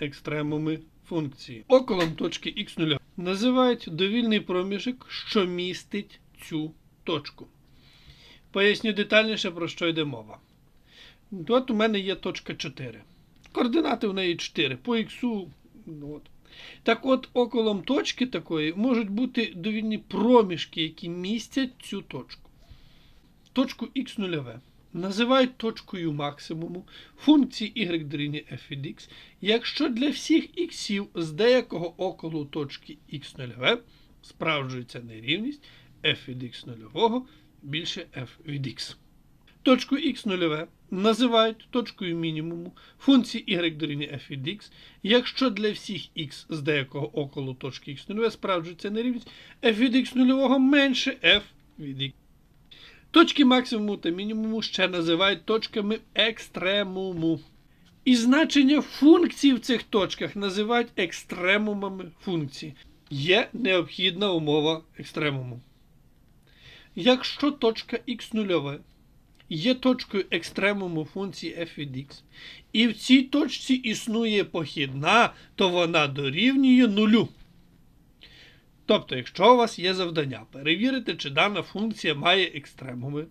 екстремуми функції. Околом точки х0 називають довільний проміжок, що містить цю точку. Поясню детальніше, про що йде мова. От у мене є точка 4. Координати в неї 4. По х. Ну, от. Так от, околом точки такої можуть бути довільні проміжки, які містять цю точку. Точку х0 називають точкою максимуму функції y дорівнює f від x, якщо для всіх іксів з деякого околу точки х0 справджується нерівність f від x0 більше f від x. Точку х0 називають точкою мінімуму функції y дорівнює f від x, якщо для всіх x з деякого околу точки х0 справджується нерівність f від x0 менше f від x. Точки максимуму та мінімуму ще називають точками екстремуму. І значення функцій в цих точках називають екстремумами функції. Є необхідна умова екстремуму. Якщо точка х0 є точкою екстремуму функції f від x, і в цій точці існує похідна, то вона дорівнює нулю. Тобто, якщо у вас є завдання перевірити, чи дана функція має екстремуми,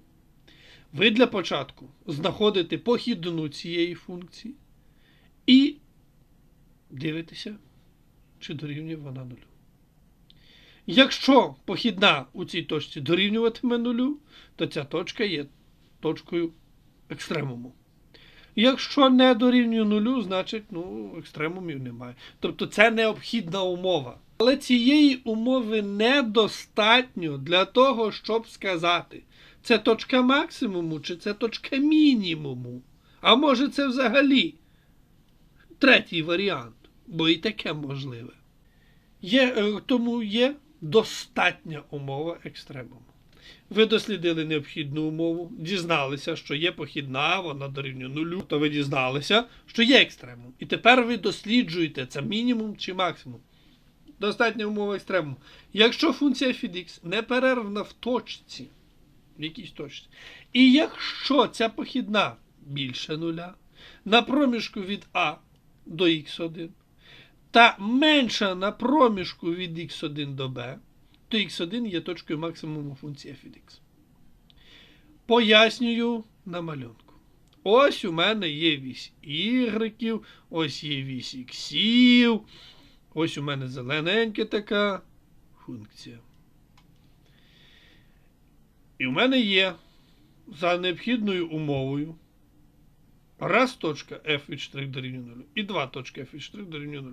ви для початку знаходите похідну цієї функції і дивитеся, чи дорівнює вона нулю. Якщо похідна у цій точці дорівнюватиме нулю, то ця точка є точкою екстремуму. Якщо не дорівнює нулю, значить ну, екстремумів немає. Тобто це необхідна умова. Але цієї умови недостатньо для того, щоб сказати, це точка максимуму чи це точка мінімуму. А може це взагалі третій варіант, бо і таке можливе. Є, е, тому є достатня умова екстремуму. Ви дослідили необхідну умову, дізналися, що є похідна, вона дорівнює нулю, то ви дізналися, що є екстремум. І тепер ви досліджуєте, це мінімум чи максимум. Достатня умова екстремуму. Якщо функція x неперервна в точці, в якійсь точці, і якщо ця похідна більше нуля, на проміжку від А до х1, та менша на проміжку від х1 до b, то x1 є точкою максимуму функції f. Пояснюю на малюнку. Ось у мене є вісь y, ось є вісь іксів, ось у мене зелененька така функція. І в мене є за необхідною умовою раз точка f від штрих дорівнює 0 і два точки f від штрих дорівнює 0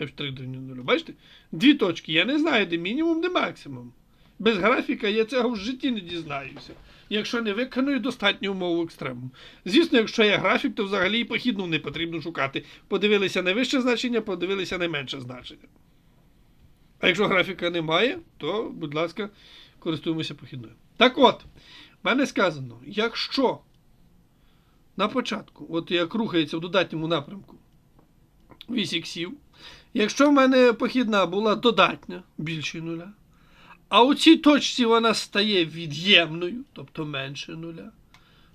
f' дорівнює 0. Бачите? Дві точки. Я не знаю, де мінімум, де максимум. Без графіка я цього в житті не дізнаюся. Якщо не виконую достатню умову екстремум. Звісно, якщо є графік, то взагалі і похідну не потрібно шукати. Подивилися на вище значення, подивилися на менше значення. А якщо графіка немає, то, будь ласка, користуємося похідною. Так от, в мене сказано, якщо на початку, от як рухається в додатньому напрямку вісь іксів, Якщо в мене похідна була додатня більше нуля, а у цій точці вона стає від'ємною, тобто менше нуля,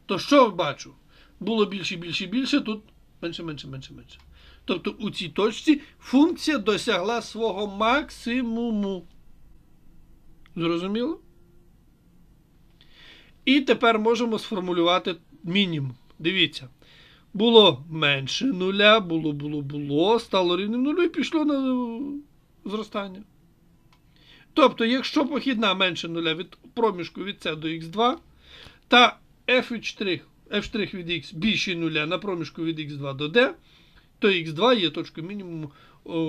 то що бачу? Було більше, більше, більше, тут менше, менше, менше, менше. Тобто у цій точці функція досягла свого максимуму. Зрозуміло? І тепер можемо сформулювати мінімум. Дивіться. Було менше нуля, було, було, було, стало рівним нулю і пішло на зростання. Тобто, якщо похідна менше нуля від проміжку від С до Х2, та f f' від x більше нуля на проміжку від Х2 до D, то Х2 є точкою мінімуму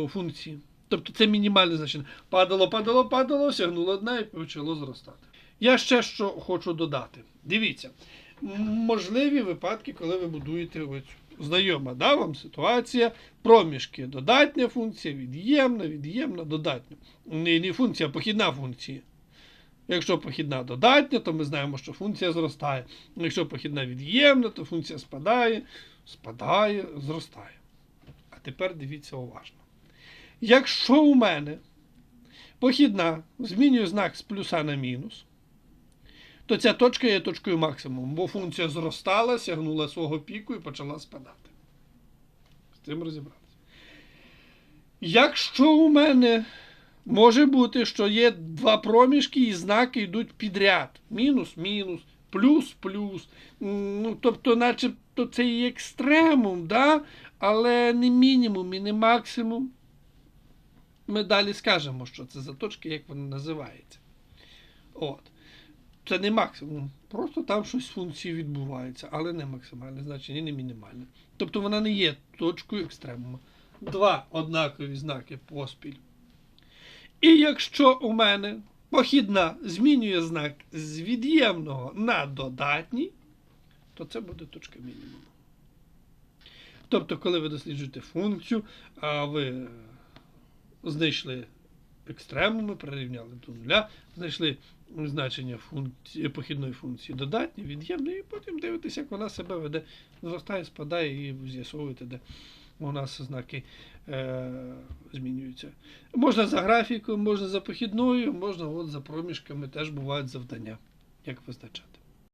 функції. Тобто це мінімальне значення. Падало, падало, падало, сягнуло дна і почало зростати. Я ще що хочу додати. Дивіться можливі випадки, коли ви будуєте ось знайома да, вам ситуація, проміжки, додатня функція, від'ємна, від'ємна, додатня. Не, не функція, а похідна функція. Якщо похідна додатня, то ми знаємо, що функція зростає. Якщо похідна від'ємна, то функція спадає, спадає, зростає. А тепер дивіться уважно. Якщо у мене похідна змінює знак з плюса на мінус, то ця точка є точкою максимуму, бо функція зростала, сягнула свого піку і почала спадати. З цим розібратися. Якщо у мене може бути, що є два проміжки і знаки йдуть підряд. Мінус, мінус, плюс, плюс. Ну, тобто, начебто це і екстремум, да? але не мінімум і не максимум. Ми далі скажемо, що це за точки, як вони називаються. От. Це не максимум. Просто там щось з функції відбувається, але не максимальне значення, і не мінімальне. Тобто вона не є точкою екстремуму. Два однакові знаки поспіль. І якщо у мене похідна змінює знак з від'ємного на додатній, то це буде точка мінімуму. Тобто, коли ви досліджуєте функцію, а ви знайшли екстремуми, прирівняли до нуля, знайшли значення функції, похідної функції додатні, від'ємні, і потім дивитися, як вона себе веде, зростає, спадає і з'ясовуєте, де у нас знаки е, змінюються. Можна за графіком, можна за похідною, можна от за проміжками теж бувають завдання, як визначати.